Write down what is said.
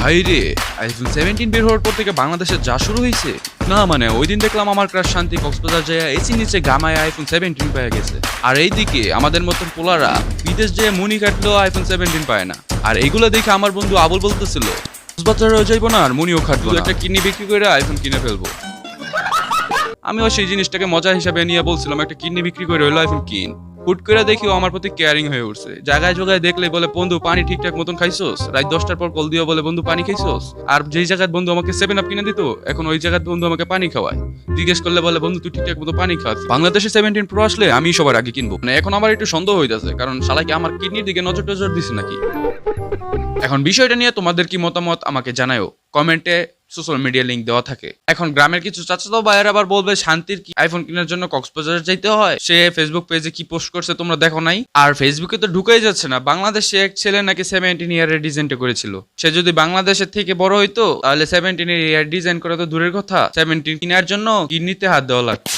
ভাই রে iPhone seventeen বের হওয়ার পর থেকে বাংলাদেশে যা শুরু হয়েছে। না মানে ওই দিন দেখলাম আমার ক্রাশ শান্তি কক্সবাজার যায় এসি নিচে গামায় আইফোন সেভেন্টিন পেয়ে গেছে। আর এইদিকে আমাদের মতন পোলারা বিদেশ যেয়ে মুনি কাটলেও আইফোন সেভেন্টিন পায় না। আর এইগুলো দেখে আমার বন্ধু আবুল বলতেছিল, কক্সবাজারেও যাইবো না আর মুনিও খাটবো একটা কিডনি বিক্রি করে আইফোন কিনে ফেলব। আমিও সেই জিনিসটাকে মজা হিসাবে নিয়ে বলছিলাম, একটা কিডনি বিক্রি করে হইল আইফোন কিন। হুট করে দেখি ও আমার প্রতি কেয়ারিং হয়ে উঠছে। জায়গায় জায়গায় দেখলে বলে, বন্ধু, পানি ঠিকঠাক মতন খাইছোস? রাত দশটার পর কল দিয়ে বলে, বন্ধু, পানি খাইছোস? আর যেই জায়গায় বন্ধু আমাকে সেভেন আপ কিনে দিত, এখন ওই জায়গায় বন্ধু আমাকে পানি খাওয়ায়। জিজ্ঞেস করলে বলে, বন্ধু, তুই ঠিকঠাক মতো পানি খাস? বাংলাদেশে সেভেন্টিন প্রো আসলে আমি সবার আগে কিনবো। মানে এখন আমার একটু সন্দেহ হইতাছে, কারণ শালাকে আমার কিডনির দিকে নজর টজর দিছে নাকি? এখন বিষয়টা নিয়ে তোমাদের কি মতামত আমাকে জানাও কমেন্টে সোশ্যাল মিডিয়া লিঙ্ক দেওয়া থাকে। এখন গ্রামের কিছু চাচাতো ভাইয়ের আবার বলবে, শান্তির কি? আইফোন কেনার জন্য কক্সবাজার যাইতে হয়? সে ফেসবুক পেজে কি পোস্ট করছে তোমরা দেখো নাই? আর ফেসবুকে তো ঢুকেই যাচ্ছে না। বাংলাদেশে এক ছেলে নাকি সেভেন্টিন ইয়ারের ডিজাইনটা করেছিল। সে যদি বাংলাদেশের থেকে বড় হইতো, তাহলে সেভেন্টিন ইয়ার ডিজাইন করা তো দূরের কথা। সেভেন্টিন কেনার জন্য কিডনিতে হাত দেওয়া লাগতো